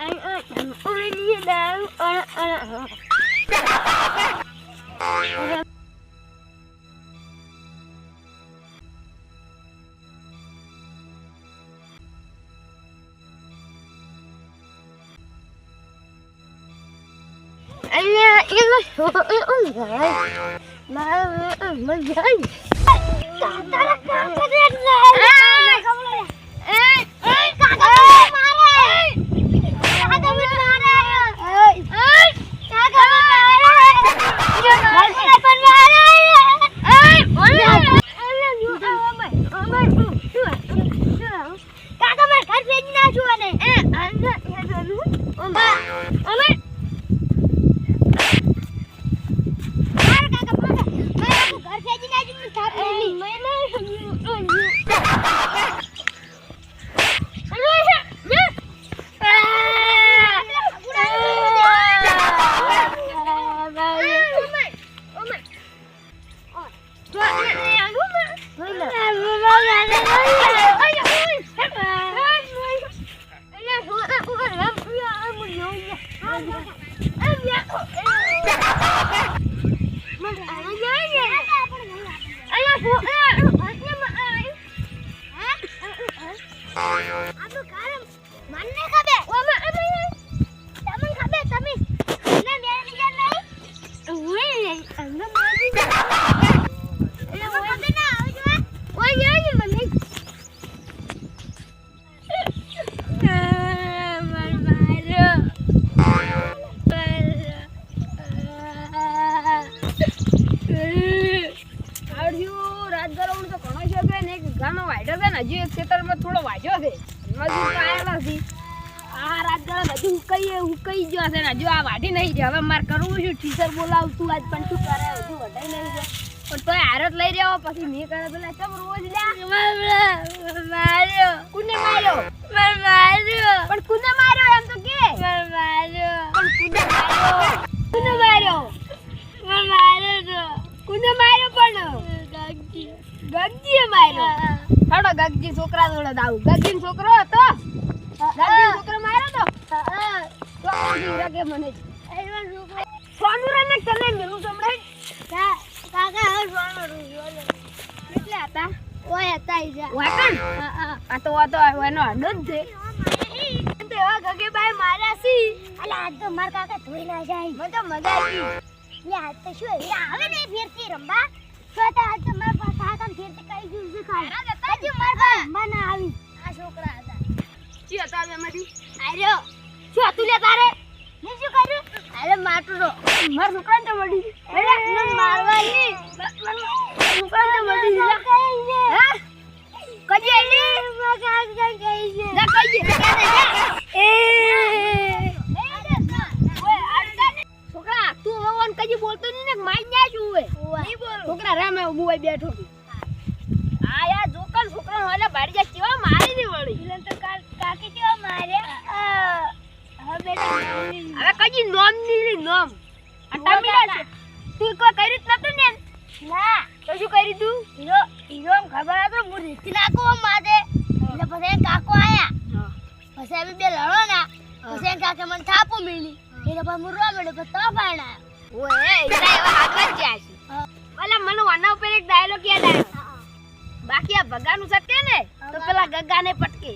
anh ơi thằng ơi đi ơi, anh ơi em nói ơi, ôi ơi, mà ơi, mới ơi, ta ơi, ta ơi, ta. માર કાકા માર માર ઘર ભેજ ના છું થાપ લેલી મને ખબર. તમને ખબર તમે મેરી ગયા નહીં? ઓય અંદર મેરી એ છે આ રાજગરા બધું હુકાઈ હુકાઈ ગયો છે ને. જો આ વાઢી નહીં છે હવે મારે કરવું છું, ટીચર બોલાવતું આજ, પણ શું કરે? હજુ વઢાઈ છે. પણ તોય હારત લઈ રહ્યો, પછી મેં કરે રોજ માર્યો કુને માર્યો? માર્યો પણ કુને માર્યો એમ તો કે? મર માર્યો? માર્યો? પણ? ગાગી ગગજીએ માર્યો. હાડો ગગજી છોકરા જોડે દાવ ગગજી છોકરો હતો? ગગજી છોકરો માર્યો તો? તો રગે મને. સોનુરા ને તને મેલું સમડે કાકા હવે સોનો રૂ કેટલે હતા? ઓય હતા ઈજા વાકણ આ તો આ તો એનો જ છે. તેવા એવા ગગે બાય માર્યા સી અલા આજ તો માર કાકા ધોઈ ના જાય. મને તો મજા આવી લે આજ તો શું? હવે આવે ને ફેરતી રંબા તો આજ તો માર કાકા ફેરતી કઈ ગયું છે ખાલી. હજુ માર પાસે રંબા ના આવી. આ છોકરા હતા. ચી હતા એમાંથી આર્યો શું હતું લે તારે? મેં શું કર્યું? અરે માટરો મારા છોકરાને તો મળી અરે મને મારવાની. છોકરાને તો મળી હા? કજી આલી માર કાકા કઈ છે? તું કોઈ કર્યું જ નતું ને? ના. તો શું કરી તું? હીરો ખબર હતો હું રીતિ નાખું આમ માથે એટલે પછી કાકો આયા. પછી અમે બે લડો ના. પછી કાકે મને થાપો મિલી. એટલે પછી હું રોવા મળ્યો પછી તો પાણા ઓએ એવા હાથ જ જાય છે. ઓલા મને વાના ઉપર એક ડાયલોગ યાદ આવ્યો. બાકી આ ભગાનું સત્ય ને? તો પેલા ગગ્ગાને પટકે.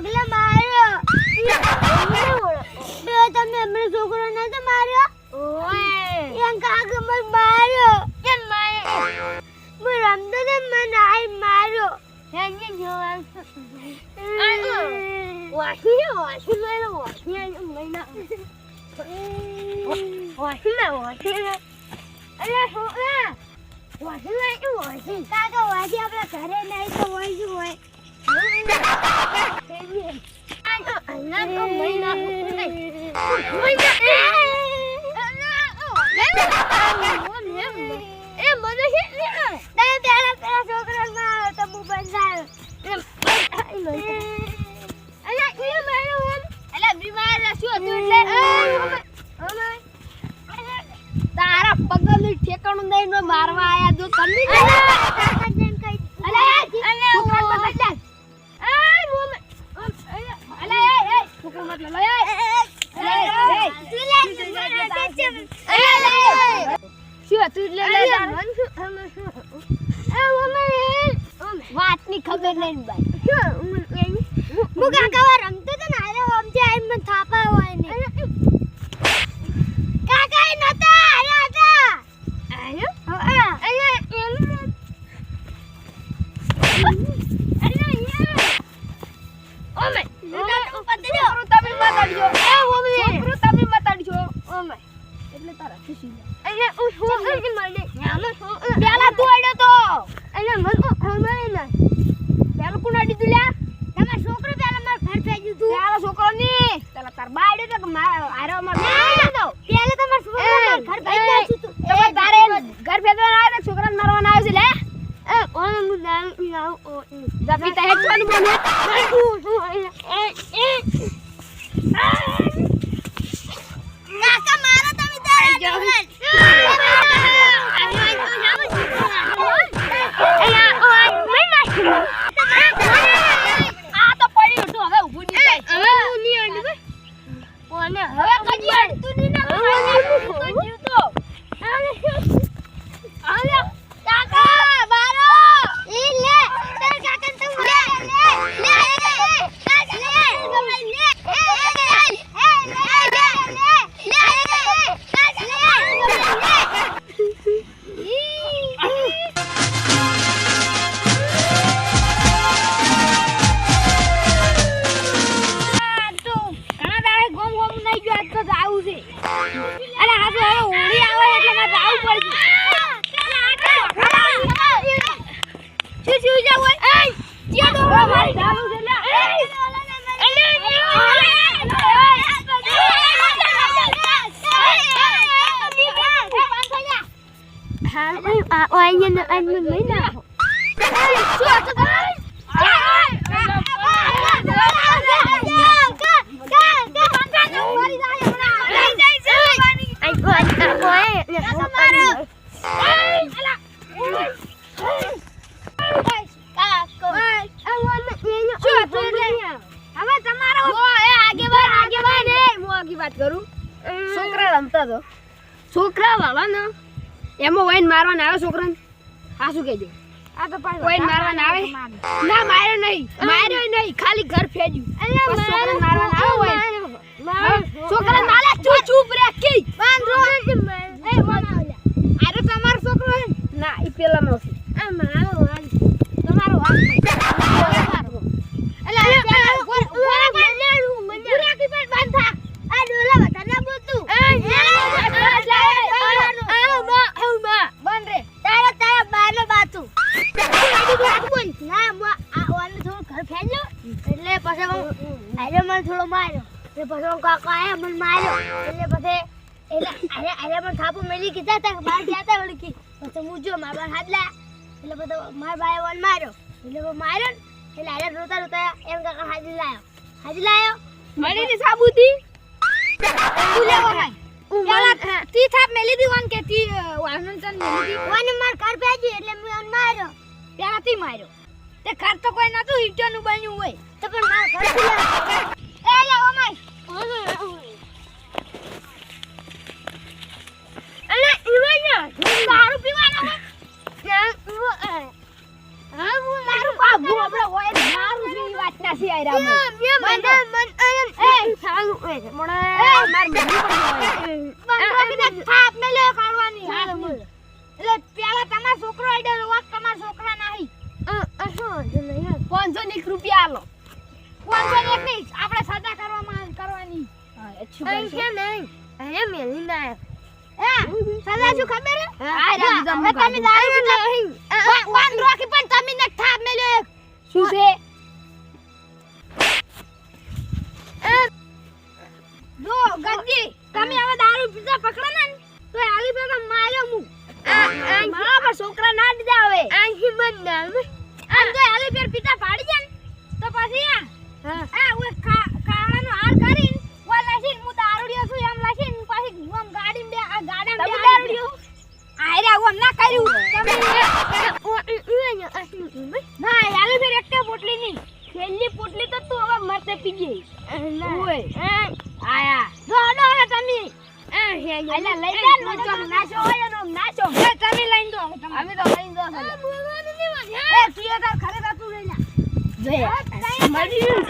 પગલા માર્યો તમે હમણાં છોકરો નતો માર્યો કાગમ માર્યો હેંગે જોવા વાસી મેલો વાસી મહિના વાસી ના વાસી ના અરે છોકરા વાસી હોય કે વાસી કાકા વાસી ઘરે નહીં તો હોય ના તો મહિના એ મને છે ને પેલા પેલા છોકરામાં તો હું બંધાયો તારા પગલ ઠેકાણું નહીં મારવા આયા જો તમે હું કાકા રમતો તો ને અરે ઓમથી આઈને મને થાપા હોય ને. કાકા એ નતા અરે હતા. આયો હા અરે એનું અરે યાર ઓમે નતા પતજો છોકરું તમે મતાડજો એ ઓમે. છોકરું તમે મતાડજો ઓમે. એટલે તારા ખુશી અરે હું શું કે મને આમાં પેલા તું અરે મન ખમાય ના પેલું કોણ અડી તું લ્યા. તમારો છોકરો પેલા માર ઘર ફેંક્યું તું? પેલા છોકરો ની તાર બા અડ્યો તો આરો માર ના, પેલા તમારો છોકરો ઘર તું. તારે આવે તો છોકરાને મારવાના આવે છે લે. એ ઓને હું નામ? નામ ઓ જપી તહે છોનું મને એ હું આગી વાત કરું છોકરા રમતા તો. છોકરા વાળા ને એમાં વાઈન મારવાના આવે છોકરાને? શું કહેજો આ તો પાછો કોઈ મારવાના આવે? ના માર્યો નહીં. માર્યો નહીં. ખાલી ઘર ફેજ્યું આવે હોય. હા, ચૂપ ચૂપ રે કી આરે તમારો છોકરો ના ઈ પેલાનો છે તમારો વાંક નહીં. તમારો. બંધ રે એટલે પછી હું આરે મને થોડો હું કાકા આયા મને માર્યો. એટલે પછી એટલે અરે અરે મને થાપો મેલી કીધા તા બહાર ગયા તા વળકી પછી હું જો મારા બાર હાથ લાયા એટલે બધો મારા બાએ વન માર્યો. એટલે માર્યો ને એટલે આરે રોતા રોતા એમ કાકા હાજી લાયો. હાજી લાયો? મળી ની સાબુતી તું લેવો ભાઈ પેલા તી થાપ મેલી દી વાન કે તી વાહન મેલી દી. વન માર ઘર ભેજ્યું એટલે મેં માર્યો. પેલા તી માર્યો. તે ઘર તો કોઈ નતું ઈટોનું બન્યું હોય. તો પણ મારા ઘર એ લે ઓમાય પાંચસો એક રૂપિયા આલો. પાંચસો એક નહીં આપણે સજા કરવામાં શું ખબર હે જો, રામ તમે દારૂ પીતા બા- રોકી પણ તમે ને થાપ મેલ્યો શું છે જો ગગજી તમે હવે દારૂ પીતા પકડો ને તો આલી માર્યો હું છોકરા ના દીધા હવે આહી બંધ આમ જો આલી પેર પીતા પાડી જાય તો પછી આ આ કાળાનો હાર કરીને ઓય લાસીને હું દારૂડિયો છું એમ લાસીને પછી આમ ગાડીમાં બે આ તમે બેહાડી દારૂડિયો? આયરા ઓમ ના કર્યું. તમે ના આલી પેર એકટે પોટલી ની છેલ્લી પોટલી તો તું હવે મરતે પીજે. ઓય. આયા. દોડો હવે તમે. અલા લઈ જા ને